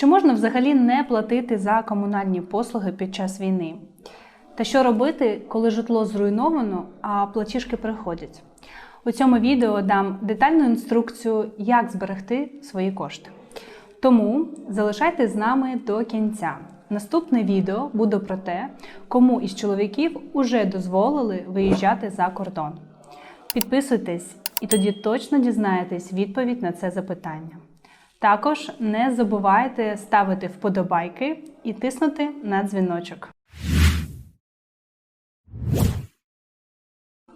Чи можна взагалі не платити за комунальні послуги під час війни? Та що робити, коли житло зруйновано, а платіжки приходять? У цьому відео дам детальну інструкцію, як зберегти свої кошти. Тому залишайтесь з нами до кінця. Наступне відео буде про те, кому із чоловіків уже дозволили виїжджати за кордон. Підписуйтесь, і тоді точно дізнаєтесь відповідь на це запитання. Також не забувайте ставити вподобайки і тиснути на дзвіночок.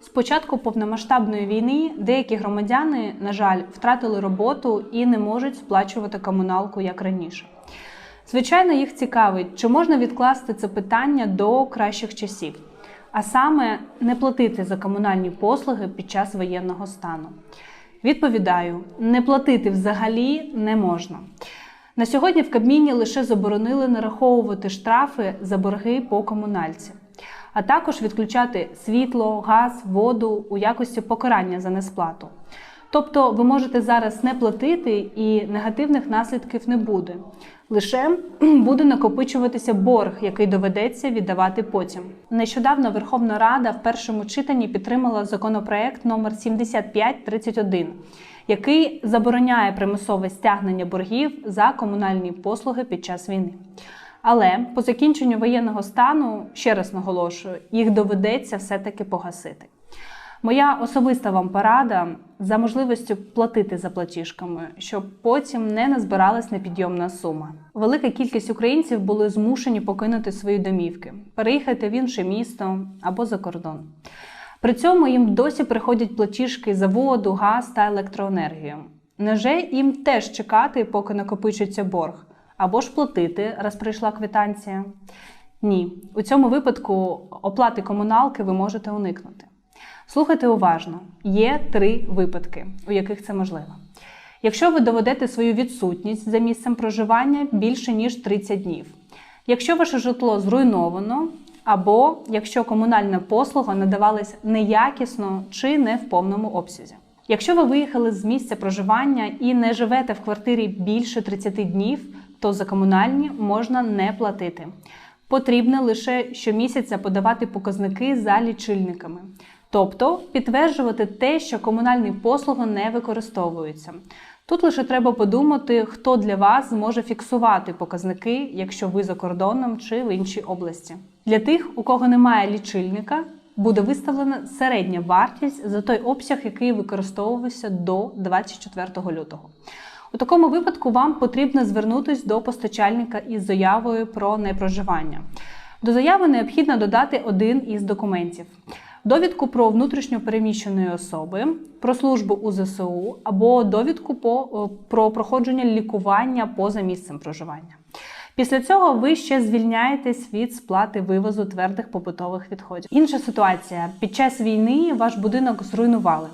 З початку повномасштабної війни деякі громадяни, на жаль, втратили роботу і не можуть сплачувати комуналку як раніше. Звичайно, їх цікавить, чи можна відкласти це питання до кращих часів, а саме не платити за комунальні послуги під час воєнного стану. Відповідаю, не платити взагалі не можна. На сьогодні в Кабміні лише заборонили нараховувати штрафи за борги по комунальці, а також відключати світло, газ, воду у якості покарання за несплату. Тобто ви можете зараз не платити і негативних наслідків не буде. Лише буде накопичуватися борг, який доведеться віддавати потім. Нещодавно Верховна Рада в першому читанні підтримала законопроект номер 7531, який забороняє примусове стягнення боргів за комунальні послуги під час війни. Але по закінченню воєнного стану, ще раз наголошую, їх доведеться все-таки погасити. Моя особиста вам порада за можливістю платити за платіжками, щоб потім не назбиралась непідйомна сума. Велика кількість українців були змушені покинути свої домівки, переїхати в інше місто або за кордон. При цьому їм досі приходять платіжки за воду, газ та електроенергію. Неже їм теж чекати, поки накопичиться борг, або ж платити, раз прийшла квитанція? Ні, у цьому випадку оплати комуналки ви можете уникнути. Слухайте уважно: є три випадки, у яких це можливо. Якщо ви доведете свою відсутність за місцем проживання більше ніж 30 днів, якщо ваше житло зруйновано, або якщо комунальна послуга надавалась неякісно чи не в повному обсязі. Якщо ви виїхали з місця проживання і не живете в квартирі більше 30 днів, то за комунальні можна не платити. Потрібно лише щомісяця подавати показники за лічильниками. Тобто підтверджувати те, що комунальні послуги не використовуються. Тут лише треба подумати, хто для вас зможе фіксувати показники, якщо ви за кордоном чи в іншій області. Для тих, у кого немає лічильника, буде виставлена середня вартість за той обсяг, який використовувався до 24 лютого. У такому випадку вам потрібно звернутися до постачальника із заявою про непроживання. До заяви необхідно додати один із документів довідку про внутрішньо переміщеної особи, про службу у ЗСУ або довідку по, про проходження лікування поза місцем проживання. Після цього ви ще звільняєтесь від сплати вивозу твердих побутових відходів. Інша ситуація: під час війни ваш будинок зруйнували.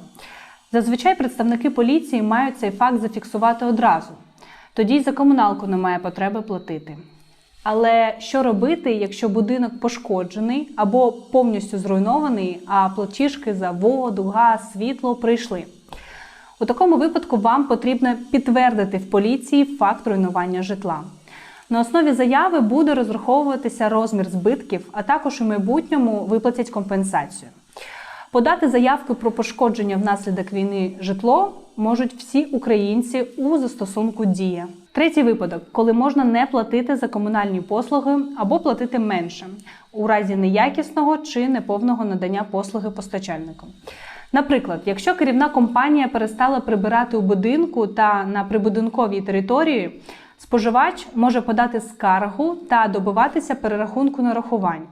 Зазвичай представники поліції мають цей факт зафіксувати одразу. Тоді й за комуналку немає потреби платити. Але що робити, якщо будинок пошкоджений або повністю зруйнований, а платіжки за воду, газ, світло прийшли? У такому випадку вам потрібно підтвердити в поліції факт руйнування житла. На основі заяви буде розраховуватися розмір збитків, а також у майбутньому виплатять компенсацію. Подати заявку про пошкодження внаслідок війни житло можуть всі українці у застосунку Дія. Третій випадок, коли можна не платити за комунальні послуги або платити менше у разі неякісного чи неповного надання послуги постачальнику. Наприклад, якщо керівна компанія перестала прибирати у будинку та на прибудинковій території, споживач може подати скаргу та добиватися перерахунку нарахувань.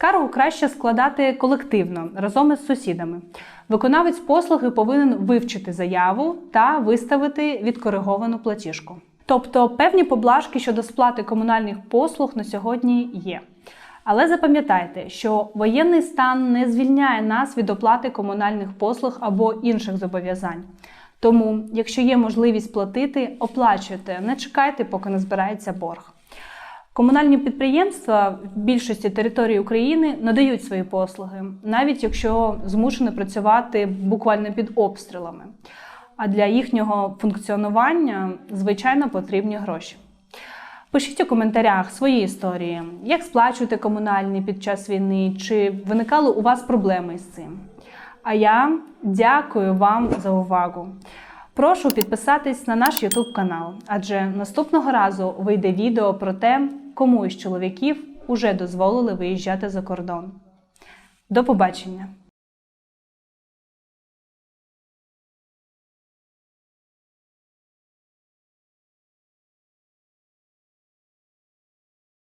Скаргу краще складати колективно разом із сусідами. Виконавець послуги повинен вивчити заяву та виставити відкориговану платіжку. Тобто певні поблажки щодо сплати комунальних послуг на сьогодні є. Але запам'ятайте, що воєнний стан не звільняє нас від оплати комунальних послуг або інших зобов'язань. Тому, якщо є можливість платити, оплачуйте, не чекайте, поки не збирається борг. Комунальні підприємства в більшості території України надають свої послуги, навіть якщо змушені працювати буквально під обстрілами. А для їхнього функціонування, звичайно, потрібні гроші. Пишіть у коментарях свої історії, як сплачуєте комунальні під час війни, чи виникали у вас проблеми з цим. А я дякую вам за увагу. Прошу підписатись на наш YouTube канал, адже наступного разу вийде відео про те, кому із чоловіків уже дозволили виїжджати за кордон. До побачення!